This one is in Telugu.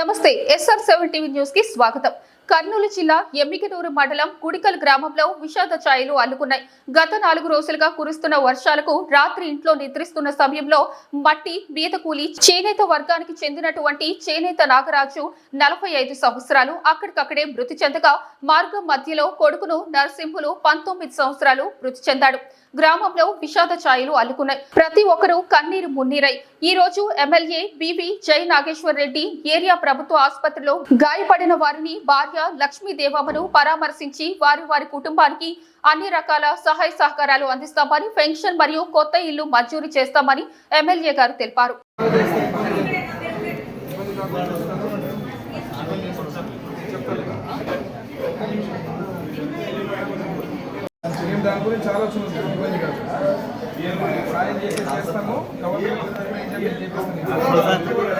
నమస్తే ఎస్ఆర్ సెవెన్ టీవీ న్యూస్కి స్వాగతం. కర్నూలు జిల్లా ఎమ్మికటూరు మండలం కుడికల్ గ్రామంలో విషాద ఛాయలు అల్లుకున్నాయి. గత నాలుగు రోజులుగా కురుస్తున్న వర్షాలకు రాత్రి ఇంట్లో నిద్రిస్తున్న సమయంలో మట్టి బీతకూలి చేనేత వర్గానికి చెందినటువంటి చేనేత నాగరాజు నలభై ఐదు సంవత్సరాలు అక్కడికక్కడే మృతి చెందగా మార్గం మధ్యలో కొడుకును నరసింహులు పంతొమ్మిది సంవత్సరాలు మృతి చెందాడు. గ్రామంలో విషాద ఛాయలు అల్లుకున్నాయి. ప్రతి ఒక్కరూ కన్నీరు మున్నీరై. ఈ రోజు ఎమ్మెల్యే బివి జై నాగేశ్వర్ రెడ్డి ఏరియా ప్రభుత్వ ఆసుపత్రిలో గాయపడిన వారిని భార్య లక్ష్మీ దేవమ్మను పరామర్శించి వారి వారి కుటుంబానికి అన్ని రకాల సహాయ సహకారాలు అందిస్తామని పెన్షన్ మరియు కొత్త ఇల్లు మంజూరు చేస్తామని ఎమ్మెల్యే గారు తెలిపారు. దాని గురించి ఆలోచన ఇబ్బంది కాదు. సాయం చేసి చేస్తాము గవర్నమెంట్ తరఫున